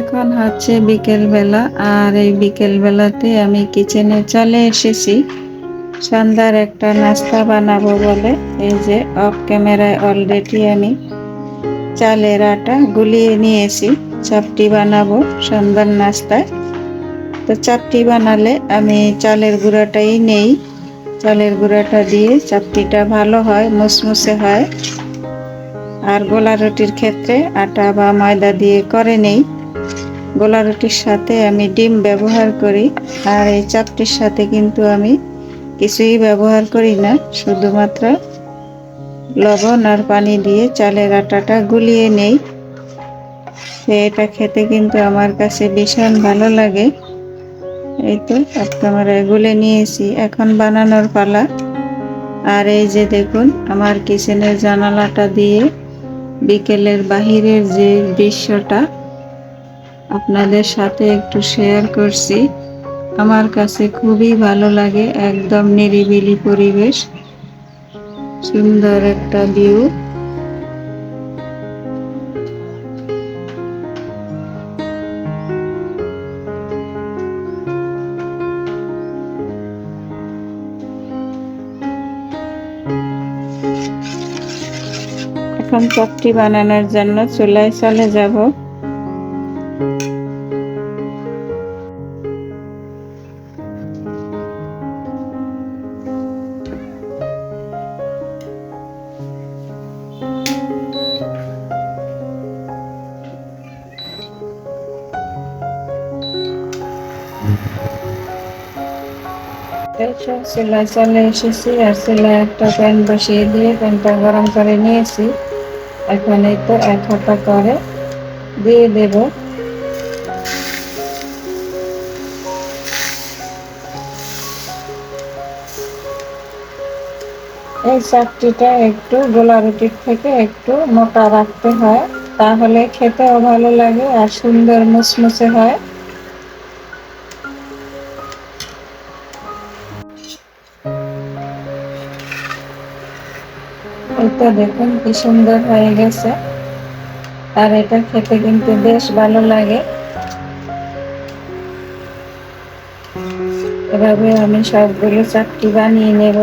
এখন হচ্ছে বিকেল বেলা আর এই বিকেল বেলাতে আমি কিচেনে চলে এসেছি। সন্ধ্যার একটা নাস্তা বানাবো বলে, এই যে অফ ক্যামেরায় অলরেডি আমি চালের আটা গুলিয়ে নিয়েছি। চাপটি বানাবো সন্ধ্যার নাস্তায়। তো চাপটি বানালে আমি চালের গুঁড়াটাই নেই। চালের গুঁড়াটা দিয়ে চাপটিটা ভালো হয়, মুসমুসে হয়। আর গোলা রুটির ক্ষেত্রে আটা বা ময়দা দিয়ে করে নেই। গোলা রুটির সাথে আমি ডিম ব্যবহার করি, আর এই চাপটির সাথে কিন্তু আমি কিছুই ব্যবহার করি না। শুধুমাত্র লবণ আর পানি দিয়ে চালের আটাটা গুলিয়ে নেই। এটা খেতে কিন্তু আমার কাছে ভীষণ ভালো লাগে। এই তো, আপনারা গুলে নিয়েছি। এখন বানানোর পালা। আর এই যে দেখুন, আমার কিচেনের জানালাটা দিয়ে বিকেলের বাহিরের যে দৃশ্যটা আপনাদের সাথে একটু শেয়ার করছি। আমার কাছে খুবই ভালো লাগে, একদম নিরিবিলি পরিবেশ। সুন্দর একটা ভিউ এখন চপটি বানানোর জন্য চুলায় চলে যাব। চুলায় চলে এসেছি আর সেলাই একটা প্যান বসিয়ে দিয়ে প্যানটা গরম করে নিয়েছি। এখন এই তো এক হাতা করে দিয়ে দেব। এই চাকরিটা একটু গোলা রুটির থেকে একটু মোটা রাখতে হয়, তাহলে খেতেও ভালো লাগে আর সুন্দর মুসমুসে হয়। এটা দেখুন কি সুন্দর হয়ে গেছে। আর এটা খেতে কিন্তু বেশ ভালো লাগে। এভাবে আমি সবগুলো চাকরি বানিয়ে নেব।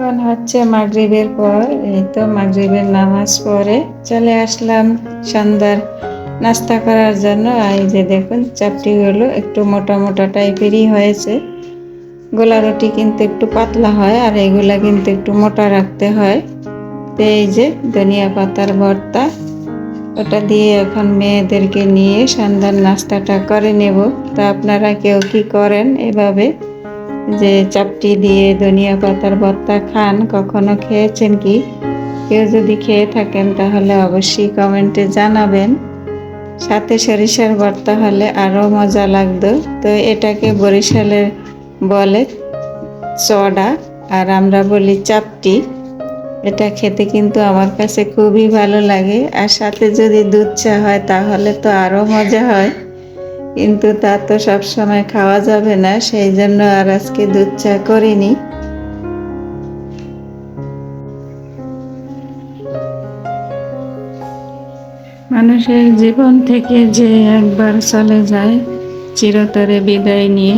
এখন হচ্ছে মাগরিবের পর, এই তো মাগরিবের নামাজ পড়ে চলে আসলাম সন্ধ্যার নাস্তা করার জন্য। এই যে দেখুন চাপটিগুলো একটু মোটা মোটা টাইপেরই হয়েছে। গোলা রুটি কিন্তু একটু পাতলা হয় আর এগুলা কিন্তু একটু মোটা রাখতে হয়। তো এই যে ধনিয়া পাতার ভর্তা, ওটা দিয়ে এখন মেয়েদেরকে নিয়ে সন্ধ্যার নাস্তাটা করে নেব। তা আপনারা কেউ কি করেন এভাবে? যে চাপটি দিয়ে ধনিয়া পাতার ভর্তা খান, কখনো খেয়েছেন কি? কেউ যদি খেয়ে থাকেন, তাহলে অবশ্যই কমেন্টে জানাবেন। সাথে সরিষার ভর্তা হলে আরও মজা লাগতো। তো এটাকে বরিশালের বলে চড়া, আর আমরা বলি চাপটি। এটা খেতে কিন্তু আমার কাছে খুবই ভালো লাগে। আর সাথে যদি দুধ চা হয়, তাহলে তো আরও মজা হয়। কিন্তু তা তো সবসময় খাওয়া যাবে না, সেই জন্য আর আজকে দুধ চা করিনি। মানুষের জীবন থেকে যে একবার চলে যায়, চিরতরে বিদায় নিয়ে,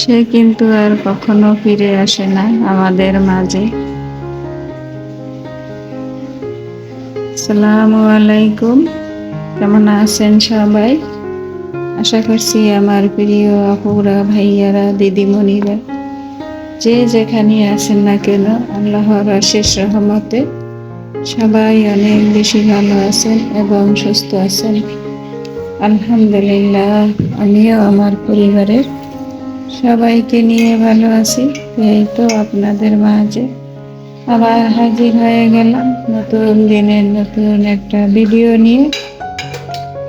সে কিন্তু আর কখনো ফিরে আসে না আমাদের মাঝে। আসসালামু আলাইকুম, কেমন আছেন সবাই? আশা করছি আমার প্রিয় আপুরা, ভাইয়ারা, দিদিমণিরা, যে যেখানে আছেন না কেন, আল্লাহর অশেষ রহমতে সবাই অনেক বেশি ভালো আছেন এবং সুস্থ আছেন। আলহামদুলিল্লাহ, আমিও আমার পরিবারের সবাইকে নিয়ে ভালো আছি। এই তো আপনাদের মাঝে আবার হাজির হয়ে গেলাম নতুন দিনের, নতুন একটা ভিডিও নিয়ে।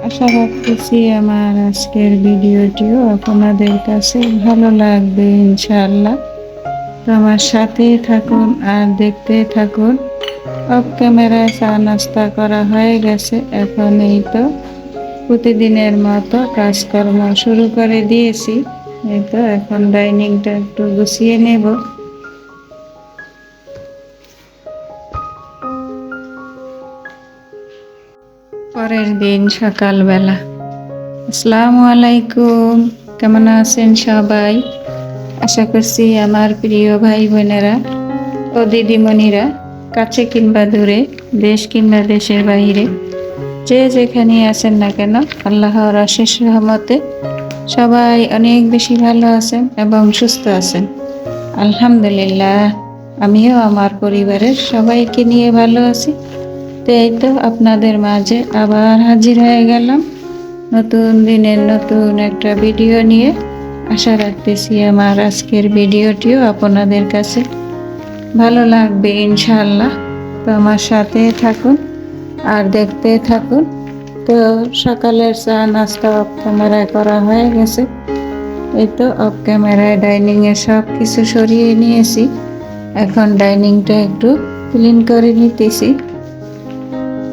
আশা রাখতেছি আমার আজকের ভিডিওটিও আপনাদের কাছে ভালো লাগবে ইনশাল্লাহ তো আমার সাথে থাকুন আর দেখতে থাকুন। অফ ক্যামেরায় চা নাস্তা করা হয়ে গেছে, এখন এই তো প্রতিদিনের মতো কাজকর্ম শুরু করে দিয়েছি। এই তো এখন ডাইনিংটা একটু গুছিয়ে নেব। পরের দিন সকালবেলা। আসসালামু আলাইকুম, কেমন আছেন সবাই? আশা করছি আমার প্রিয় ভাই বোনেরা ও দিদিমণিরা, কাছে কিংবা দূরে, দেশ কিংবা দেশের বাইরে, যে যেখানে আছেন না কেন, আল্লাহর অশেষ রহমতে সবাই অনেক বেশি ভালো আছেন এবং সুস্থ আছেন। আলহামদুলিল্লাহ, আমিও আমার পরিবারের সবাইকে নিয়ে ভালো আছি। তো এই তো আপনাদের মাঝে আবার হাজির হয়ে গেলাম। নতুন দিনের নতুন একটা ভিডিও নিয়ে। আশা রাখতেছি আমার আজকের ভিডিওটিও আপনাদের কাছে ভালো লাগবে ইনশাল্লাহ তো আমার সাথে থাকুন আর দেখতে থাকুন। তো সকালের চা নাস্তা অফ ক্যামেরায় করা হয়ে গেছে। এই তো অফ ক্যামেরায় ডাইনিংয়ে সব কিছু সরিয়ে নিয়েছি। এখন ডাইনিংটা একটু ক্লিন করে নিতেছি।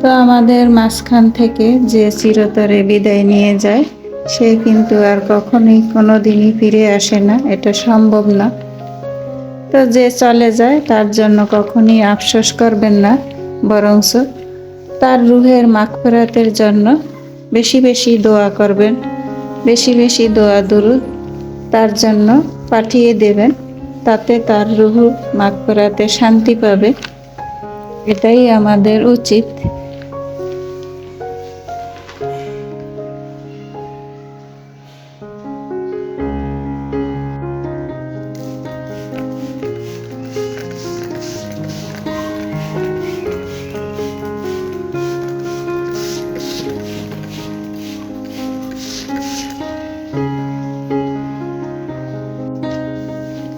তো আমাদের মাঝখান থেকে যে চিরতরে বিদায় নিয়ে যায়, সে কিন্তু আর কখনোই কোনো দিনই ফিরে আসে না, এটা সম্ভব না। তো যে চলে যায়, তার জন্য কখনই আফসোস করবেন না বরংস তার রুহের মাগফিরাতের জন্য বেশি বেশি দোয়া করবেন, বেশি বেশি দোয়া দুরুদ তার জন্য পাঠিয়ে দেবেন, তাতে তার রুহু মাগফিরাতে শান্তি পাবে। এটাই আমাদের উচিত।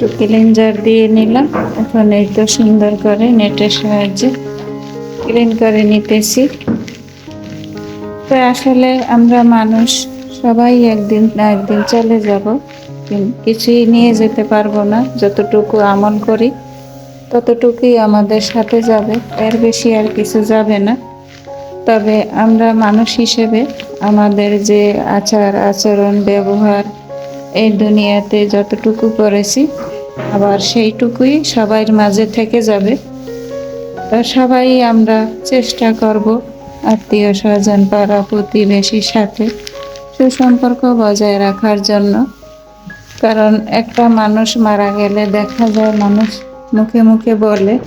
একটু ক্লিনজার দিয়ে নিলাম। এখন এই তো সুন্দর করে নেটের সাহায্যে ক্লিন করে নিতেছি। তো আসলে আমরা মানুষ সবাই একদিন না একদিন চলে যাব। কিছুই নিয়ে যেতে পারব না, যতটুকু আমল করি, ততটুকুই আমাদের সাথে যাবে। এর বেশি আর কিছু যাবে না। তবে আমরা মানুষ হিসেবে আমাদের যে আচার, আচরণ, ব্যবহার এই দুনিয়াতে যতটুকু করেছি, আবার সেইটুকুই সবার মাঝে থেকে যাবে। তা সবাই আমরা চেষ্টা করব আত্মীয় স্বজন, পাড়া প্রতিবেশীর সাথে সুসম্পর্ক বজায় রাখার জন্য। কারণ একটা মানুষ মারা গেলে দেখা যায় মানুষ মুখে মুখে বলে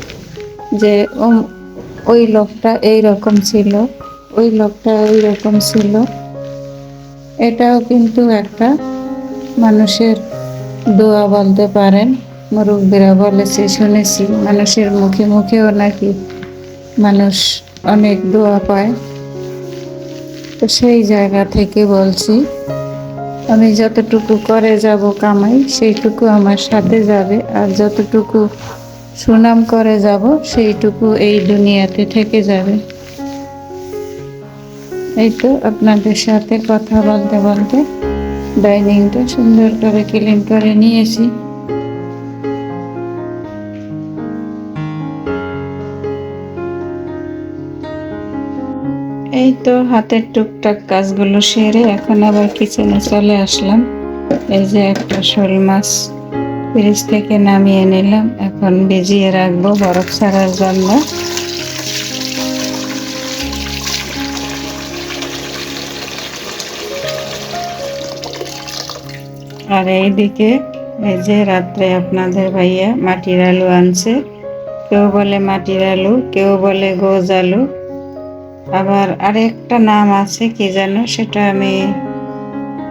যে ওই লোকটা এই রকম ছিল, ওই লোকটা ওই রকম ছিল। এটাও কিন্তু একটা মানুষের দোয়া বলতে পারেন, মুরব্বীরা বলেছে, শুনেছি মানুষের মুখে মুখেও নাকি মানুষ অনেক দোয়া পায়। তো সেই জায়গা থেকে বলছি, আমি যতটুকু করে যাব কামাই, সেইটুকু আমার সাথে যাবে, আর যতটুকু সুনাম করে যাব, সেইটুকু এই দুনিয়াতে থেকে যাবে। এই তো আপনাদের সাথে কথা বলতে বলতে ডাইনিংটা সুন্দর করে ক্লিন করে নিয়েছি। এই তো হাতের টুকটাক কাজগুলো সেরে এখন আবার কিচেনে চলে আসলাম। এই যে একটা শোল মাছ ফ্রিজ থেকে নামিয়ে নিলাম। এখন ভিজিয়ে রাখব বরফ ছাড়ার জন্য। আর এইদিকে এই যে রাত্রে আপনাদের ভাইয়া মাটির আলু আনছে। কেউ বলে মাটির আলু, কেউ বলে গোজ আলু। আবার আরেকটা নাম আছে কি যেন সেটা আমি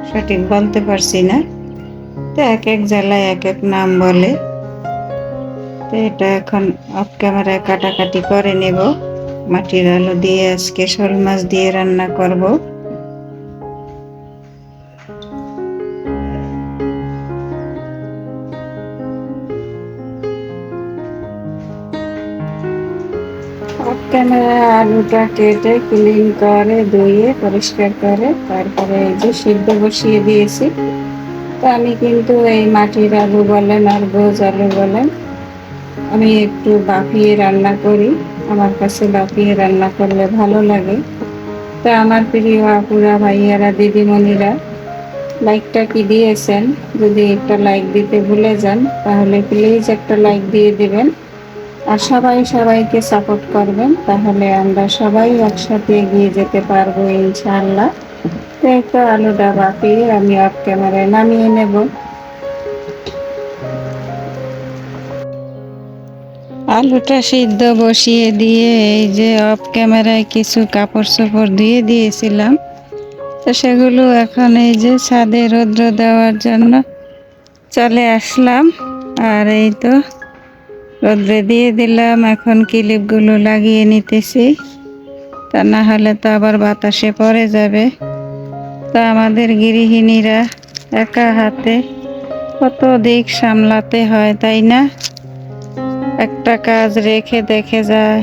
সঠিক বলতে পারছি না। তো এক এক জেলায় এক এক নাম বলে। তো এটা এখন অফ ক্যামেরায় কাটাকাটি করে নেব। মাটির আলু দিয়ে আজকে শোল মাছ দিয়ে রান্না করব। আলুটা কেটে ক্লিন করে, ধুয়ে, পরিষ্কার করে, তারপরে এই যে সিদ্ধ বসিয়ে দিয়েছি। তো আমি কিন্তু এই মাটির আলু বলেন আর গোজ আলু বলেন, আমি একটু বাফিয়ে রান্না করি। আমার কাছে বাফিয়ে রান্না করলে ভালো লাগে। তো আমার প্রিয় আপুরা, ভাইয়ারা, দিদিমণিরা লাইকটা কি দিয়েছেন? যদি একটা লাইক দিতে ভুলে যান, তাহলে প্লিজ একটা লাইক দিয়ে দিবেন। আর সবাই সবাইকে সাপোর্ট করবেন, তাহলে আমরা সবাই একসাথে এগিয়ে যেতে পারব ইনশাআল্লাহ। তো তো আলুটা বাকি আমি অফ ক্যামেরায় নামিয়ে নেব। আলুটা সিদ্ধ বসিয়ে দিয়ে এই যে অফ ক্যামেরায় কিছু কাপড় চোপড় দিয়ে দিয়েছিলাম। তো সেগুলো এখন এই যে ছাদে রৌদ্র দেওয়ার জন্য চলে আসলাম। আর এই তো রোদ্রে দিয়ে দিলাম, এখন ক্লিপগুলো লাগিয়ে নিতেছি। তা না হলে তো আবার বাতাসে পড়ে যাবে। তা আমাদের গৃহিণীরা একা হাতে কত দিক সামলাতে হয়, তাই না? একটা কাজ রেখে দেখে যায়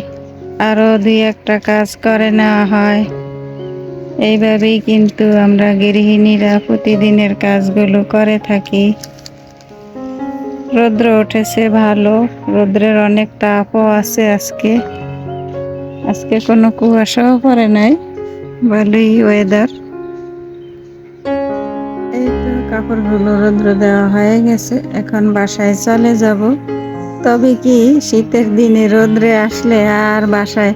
আরও দুই একটা কাজ করে নেওয়া হয়। এইভাবেই কিন্তু আমরা গৃহিণীরা প্রতিদিনের কাজগুলো করে থাকি। রৌদ্র উঠেছে, ভালো। রৌদ্রের অনেক তাপও আছে আজকে। আজকে কোনো কুয়াশাও পড়ে নাই। ভালোই ওয়েদার এই তো কাপড়গুলো রৌদ্র দেওয়া হয়ে গেছে। এখন বাসায় চলে যাব। তবে কি, শীতের দিনে রোদ্রে আসলে আর বাসায়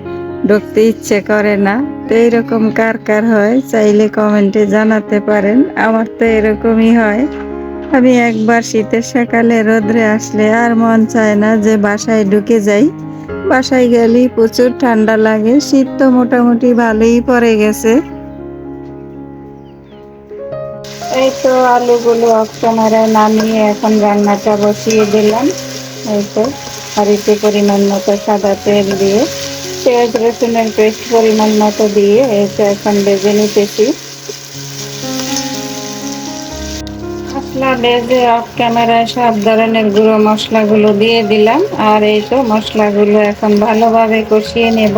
ঢুকতে ইচ্ছে করে না। তো এইরকম কার কার হয়, চাইলে কমেন্টে জানাতে পারেন। আমার তো এরকমই হয়। আমি একবার শীতের সকালে রোদ্রে আসলে আর মন চায় না যে বাসায় ঢুকে যাই। বাসায় গেলেই প্রচুর ঠান্ডা লাগে, শীত তো মোটামুটি ভালোই পড়ে গেছে। এই তো আলুগুলো অফ নামিয়ে এখন রান্নাটা বসিয়ে দিলাম। এই তো হাঁড়িতে পরিমাণ মতো সাদা তেল দিয়ে, পেঁয়াজ রসুনের পেস্ট পরিমাণ মতো দিয়ে এই তো এখন বেজে নিতেছি। মশলা বেজে অফ ক্যামেরায় সব ধরনের গুঁড়ো মশলাগুলো দিয়ে দিলাম। আর এই তো মশলাগুলো এখন ভালোভাবে কষিয়ে নেব।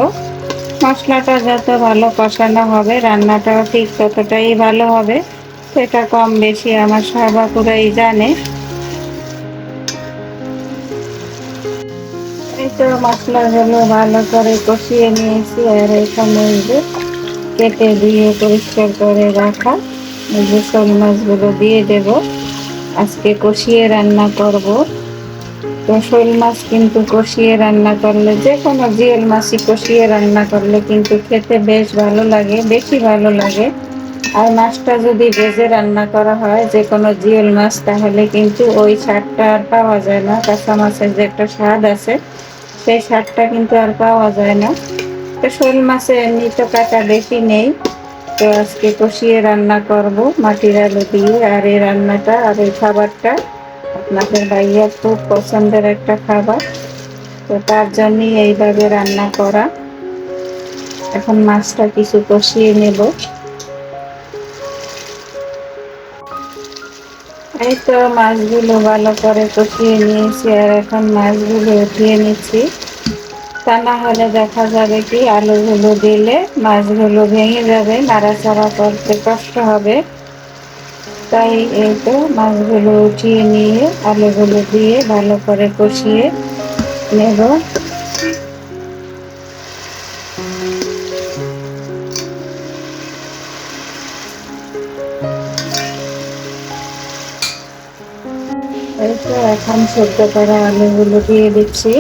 মশলাটা যত ভালো কষানো হবে, রান্নাটাও ঠিক ততটাই ভালো হবে। সেটা কম বেশি আমার সবাকুরাই জানে। এই তো মশলাগুলো ভালো করে কষিয়ে নিয়েছি আর এই যে কেটে দিয়ে পরিষ্কার করে রাখা। এই যে শোল মাছগুলো দিয়ে দেব। আজকে কষিয়ে রান্না করব। তো শোল মাছ কিন্তু কষিয়ে রান্না করলে যে কোনো জিওল মাছই কষিয়ে রান্না করলে কিন্তু খেতে বেশ ভালো লাগে, বেশি ভালো লাগে। আর মাছটা যদি ভেজে রান্না করা হয় যে কোনো জিওল মাছ, তাহলে কিন্তু ওই স্বাদটা আর পাওয়া যায় না। কাঁচা মাছের যে একটা স্বাদ আছে, সেই স্বাদটা কিন্তু আর পাওয়া যায় না। তো শোল মাছে এমনি তো কাটা বেশি নেই। তো আজকে কষিয়ে রান্না করব, মাটির আলু দিয়ে, আর এই রান্নাটা আর এই খাবারটা আপনাদের ভাইয়ার খুব পছন্দের একটা খাবার। তো তার জন্যই এইভাবে রান্না করা। এখন মাছটা কিছু কষিয়ে নেব। এই তো মাছগুলো ভালো করে কষিয়ে নিয়েছি, আর এখন মাছগুলো উঠিয়ে নিচ্ছি। তা না হলে দেখা যাবে কি, আলুগুলো দিলে মাছগুলো ভেঙে যাবে, নাড়াচাড়া করতে কষ্ট হবে। তাই এই তো মাছগুলো উঠিয়ে নিয়ে আলুগুলো দিয়ে ভালো করে কষিয়ে নেব। এই তো এখন সেদ্ধ করা আলুগুলো দিয়ে দিচ্ছি।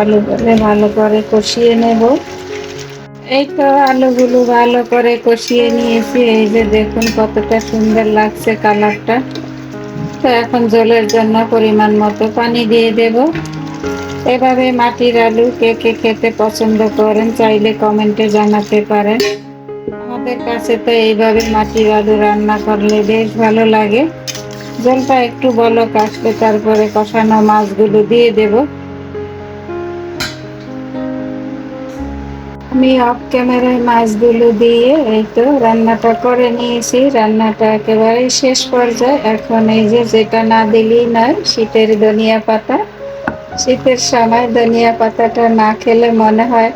আলুগুলো ভালো করে কষিয়ে নেব। এই তো আলুগুলো ভালো করে কষিয়ে নিয়েছি, এই যে দেখুন কতটা সুন্দর লাগছে কালারটা। তো এখন জলের জন্য পরিমাণ মতো পানি দিয়ে দেব। এভাবে মাটির আলু কে কে খেতে পছন্দ করেন চাইলে কমেন্টে জানাতে পারেন। আমাদের কাছে তো এইভাবে মাটির আলু রান্না করলে বেশ ভালো লাগে। জলটা একটু বলক আসলে তারপরে কষানো মাছগুলো দিয়ে দেব। আমি অফ ক্যামেরায় মাছগুলো দিয়ে এই তো রান্নাটা করে নিয়েছি। রান্নাটা একেবারে শেষ পর্যায়ে। এখন এই যে যেটা না দিলেই নয়, শীতের ধনিয়া পাতা। শীতের সময় ধনিয়া পাতাটা না খেলে মনে হয়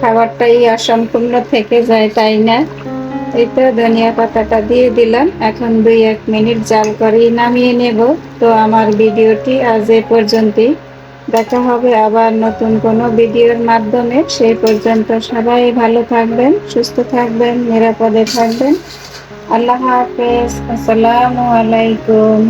খাবারটাই অসম্পূর্ণ থেকে যায়, তাই না? এই তো ধনিয়া পাতাটা দিয়ে দিলাম। এখন দুই এক মিনিট জাল করেই নামিয়ে নেব। তো আমার ভিডিওটি আজ এ পর্যন্তই। দেখা হবে আবার নতুন কোনো ভিডিওর মাধ্যমে। সেই পর্যন্ত সবাই ভালো থাকবেন, সুস্থ থাকবেন, নিরাপদে থাকবেন। আল্লাহ হাফেজ। আসসালামু আলাইকুম।